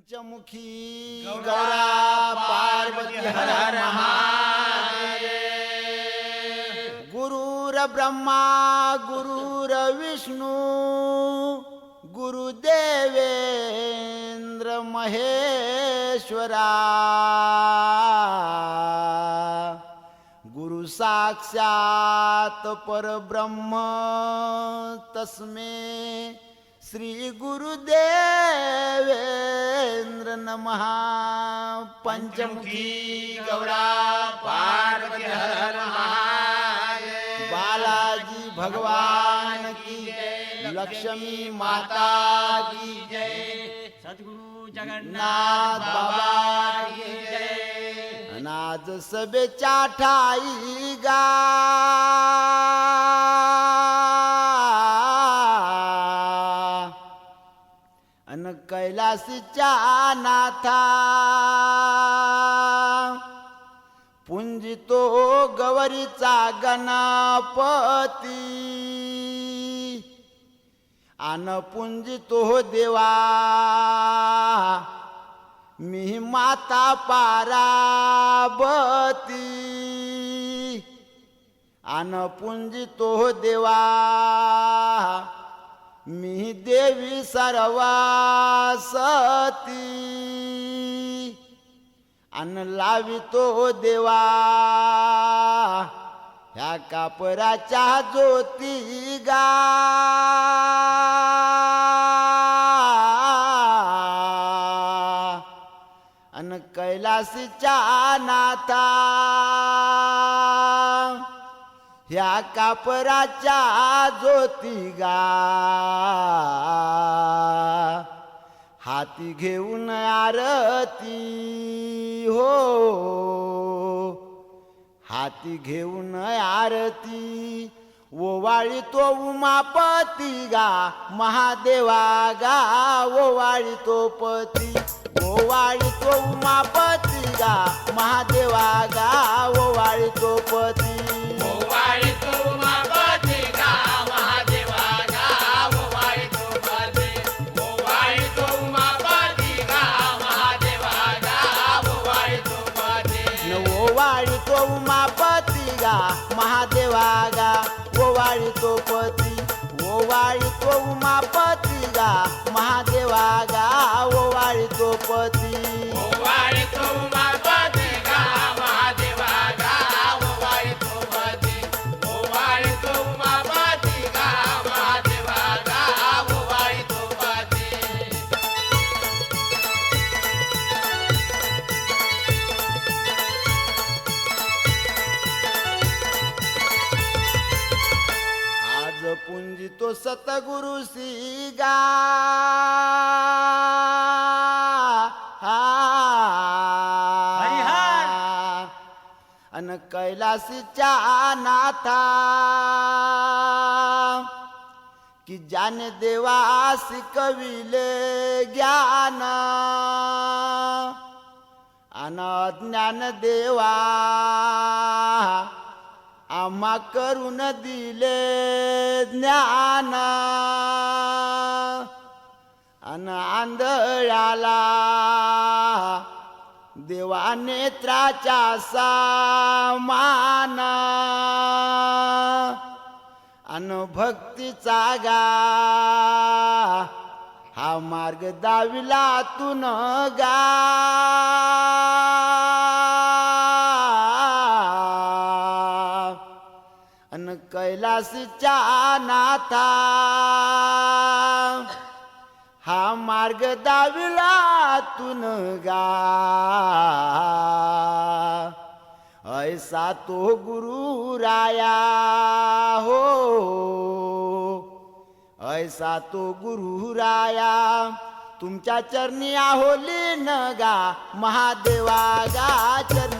पंचमुखी। गौरा पार्वती हर हर गुरुर ब्रह्मा गुरुर विष्णू गुरुदेवेंद्र महेश्वरा। गुरु साक्षात परब्रह्म तस्मे श्री गुरुदेवेंद्र नमः। पंचमुखी गौरा पार्वती हर बालाजी भगवान की जय। लक्ष्मी माता की जय। सद्गुरु नाथ जगन्नाथ बाबा की जय। अनाज सभेच्या ठाई गा। कैलासीच्या नाथा. पुंजितो गवरीचा गणपती. आन पुंजितो देवा. मी माता पाराबती. आन पुंजितो देवा. मी देवी सर्वासती. अन लावितो देवा. ह्या कापराच्या ज्योती गा. अन कैलासीच्या नाथा. ह्या कापराच्या ज्योती गा. हाती घेऊन आरती हो. हाती घेऊन आरती ओवाळी तो उमापती गा. महादेवा गा ओवाळी तो पती. ओवाळी तो उमापती गा. महादेवा गा ओवाळी तो पती. राजा गा ओवाळी तो पती ओवाळी तो उमापती गा महादेवागा. सतगुरु सिगा। अन कैलासीच्या नाथा। की ज्याने देवा शिकविले ज्ञान। अन ज्ञान देवा आम्हा करून दिले ज्ञाना. अन आंधळाला देवा नेत्राच्या सामान. अन भक्तीचा गा हा मार्ग दाविला तून गा. अन कैलासच्या नाथा. हा मार्ग दाविला तून गा. ऐसा तो गुरु राया हो. ऐसा तो गुरु राया. तुमच्या चरणी आहोली न गा. महादेवा गा चरणी.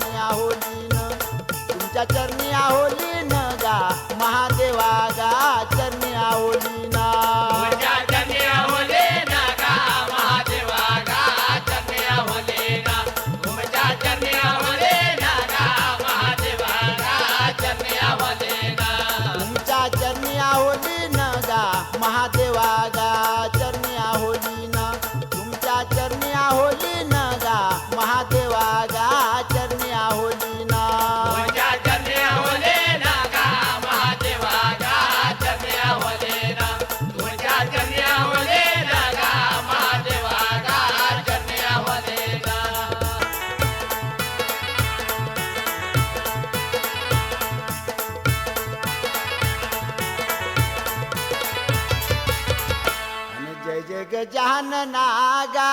गजान नागा।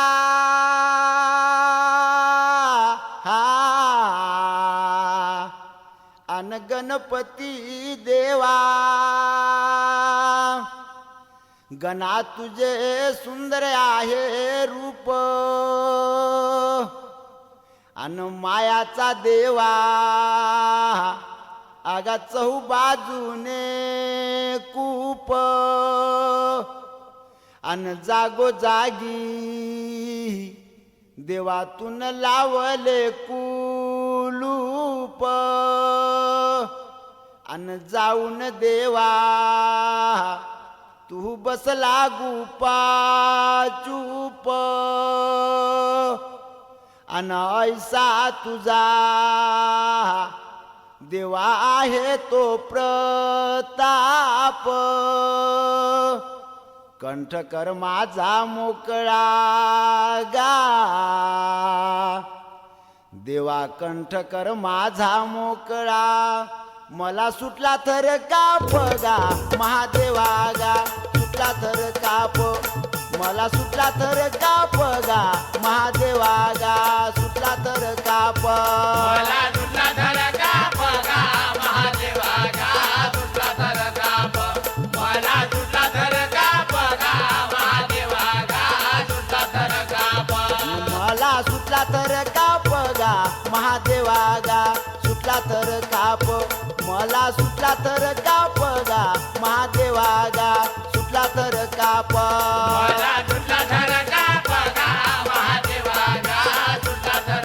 हा। अन गणपती देवा। गणा तुझे सुंदर आहे रूप। अन मायाचा देवा। आगा चहू बाजूने कूप। अन जागो जागी. देवातून लावले कुलूप. अन जाऊन देवा तू बसला गुपा चूप अन ऐसा तुझा देवा आहे तो प्रताप. कंठ कर माझा मोकळा गा. देवा कंठ कर माझा मोकळा. मला सुटला थर काप गा. महादेवा गा सुटला थर काप. मला सुटला थर काप गा. महादेवा गा सुटला थर काप. मला सुटला धर काप. गा सुटला तर काप. मला सुटला तर काप गा. महादेवा गा सुटला तर काप. मला सुटला तर